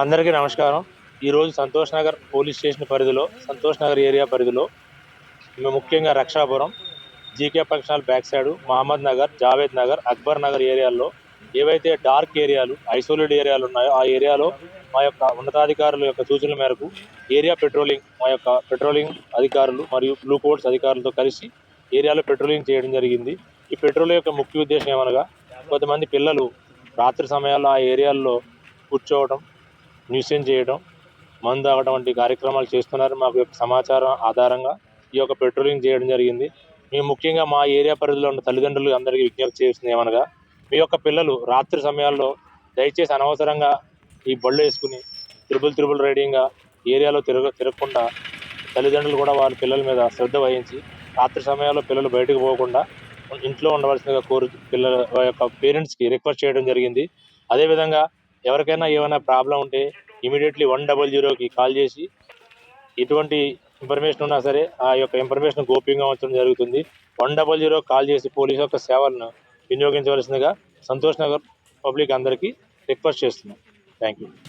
అందరికీ నమస్కారం. ఈరోజు సంతోష్ నగర్ పోలీస్ స్టేషన్ పరిధిలో సంతోష్ నగర్ ఏరియా పరిధిలో మేము ముఖ్యంగా Rakshapuram GK functional back side Mohammed Nagar Javed Nagar Akbar Nagar ఏరియాల్లో ఏవైతే డార్క్ ఏరియాలు ఐసోలేట్ ఏరియాలు ఉన్నాయో ఆ ఏరియాలో మా యొక్క ఉన్నతాధికారుల యొక్క సూచనల మేరకు ఏరియా పెట్రోలింగ్ మా యొక్క పెట్రోలింగ్ అధికారులు మరియు బ్లూ కోడ్స్ అధికారులతో కలిసి ఏరియాలో పెట్రోలింగ్ చేయడం జరిగింది. ఈ పెట్రోల్ యొక్క ముఖ్య ఉద్దేశం ఏమనగా కొంతమంది పిల్లలు రాత్రి సమయాల్లో ఆ ఏరియాల్లో కూర్చోవడం న్యూసెన్ చేయడం మందు తాగడం వంటి కార్యక్రమాలు చేస్తున్నారు. మాకు యొక్క సమాచారం ఆధారంగా ఈ యొక్క పెట్రోలింగ్ చేయడం జరిగింది. మేము ముఖ్యంగా మా ఏరియా పరిధిలో ఉన్న తల్లిదండ్రులు అందరికీ విజ్ఞప్తి చేస్తుంది ఏమనగా మీ యొక్క పిల్లలు రాత్రి సమయాల్లో దయచేసి అనవసరంగా ఈ బళ్ళు వేసుకుని త్రిబుల్ త్రిబుల్ రైడింగ్గా ఏరియాలో తిరగ తిరగకుండా తల్లిదండ్రులు కూడా వారి పిల్లల మీద శ్రద్ధ వహించి రాత్రి సమయాల్లో పిల్లలు బయటకు పోకుండా ఇంట్లో ఉండవలసిందిగా కోరు పిల్లల యొక్క పేరెంట్స్కి రిక్వెస్ట్ చేయడం జరిగింది. అదేవిధంగా ఎవరికైనా ఏమైనా ప్రాబ్లం ఉంటే ఇమీడియట్లీ వన్ డబల్ జీరోకి కాల్ చేసి ఎటువంటి ఇన్ఫర్మేషన్ ఉన్నా సరే ఆ యొక్క ఇన్ఫర్మేషన్ గోప్యంగా ఉంచడం జరుగుతుంది. వన్ డబల్ జీరో కాల్ చేసి పోలీస్ యొక్క సేవలను వినియోగించవలసిందిగా సంతోష్ నగర్ పబ్లిక్ అందరికీ రిక్వెస్ట్ చేస్తున్నాం. Thank you